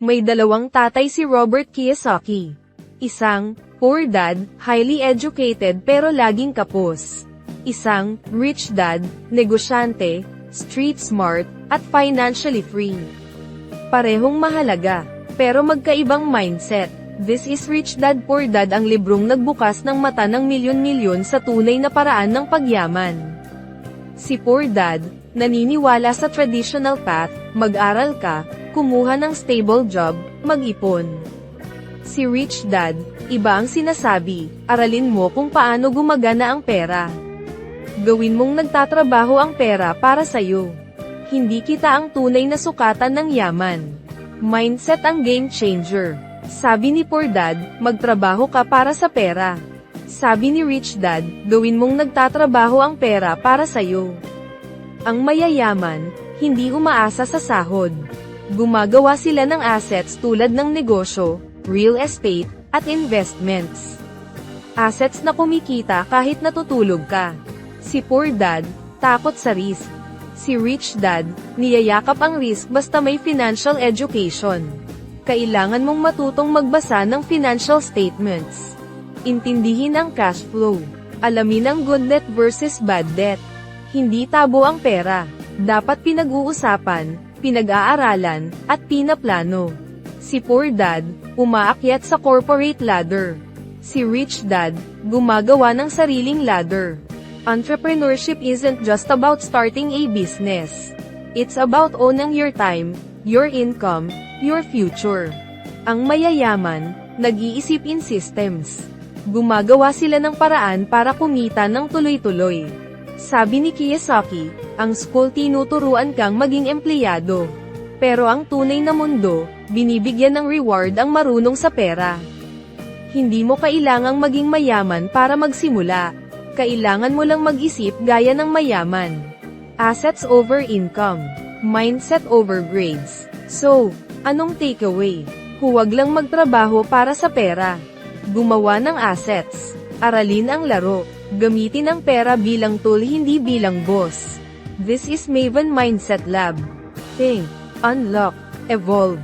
May dalawang tatay si Robert Kiyosaki. Isang, poor dad, highly educated pero laging kapos. Isang, rich dad, negosyante, street smart, at financially free. Parehong mahalaga, pero magkaibang mindset. This is Rich Dad Poor Dad ang librong nagbukas ng mata ng milyon-milyon sa tunay na paraan ng pagyaman. Si Poor Dad, naniniwala sa traditional path, mag-aral ka, kumuha ng stable job, mag-ipon. Si Rich Dad, iba ang sinasabi, aralin mo kung paano gumagana ang pera. Gawin mong nagtatrabaho ang pera para sa'yo. Hindi kita ang tunay na sukatan ng yaman. Mindset ang game changer. Sabi ni Poor Dad, magtrabaho ka para sa pera. Sabi ni Rich Dad, gawin mong nagtatrabaho ang pera para sa'yo. Ang mayayaman, hindi umaasa sa sahod. Gumagawa sila ng assets tulad ng negosyo, real estate, at investments. Assets na kumikita kahit natutulog ka. Si Poor Dad, takot sa risk. Si Rich Dad, niyayakap ang risk basta may financial education. Kailangan mong matutong magbasa ng financial statements. Intindihin ang cash flow. Alamin ang good debt versus bad debt. Hindi tabo ang pera. Dapat pinag-uusapan, pinag-aaralan, at pinaplano. Si Poor Dad, umaakyat sa corporate ladder. Si Rich Dad, gumagawa ng sariling ladder. Entrepreneurship isn't just about starting a business. It's about owning your time, your income, your future. Ang mayayaman, nag-iisip in systems. Gumagawa sila ng paraan para kumita ng tuloy-tuloy. Sabi ni Kiyosaki, ang school tinuturuan kang maging empleyado. Pero ang tunay na mundo, binibigyan ng reward ang marunong sa pera. Hindi mo kailangang maging mayaman para magsimula. Kailangan mo lang mag-isip gaya ng mayaman. Assets over income. Mindset over grades. So, anong takeaway? Huwag lang magtrabaho para sa pera. Gumawa ng assets. Aralin ang laro. Gamitin ang pera bilang tool hindi bilang boss. This is Maven Mindset Lab. Think, unlock, evolve.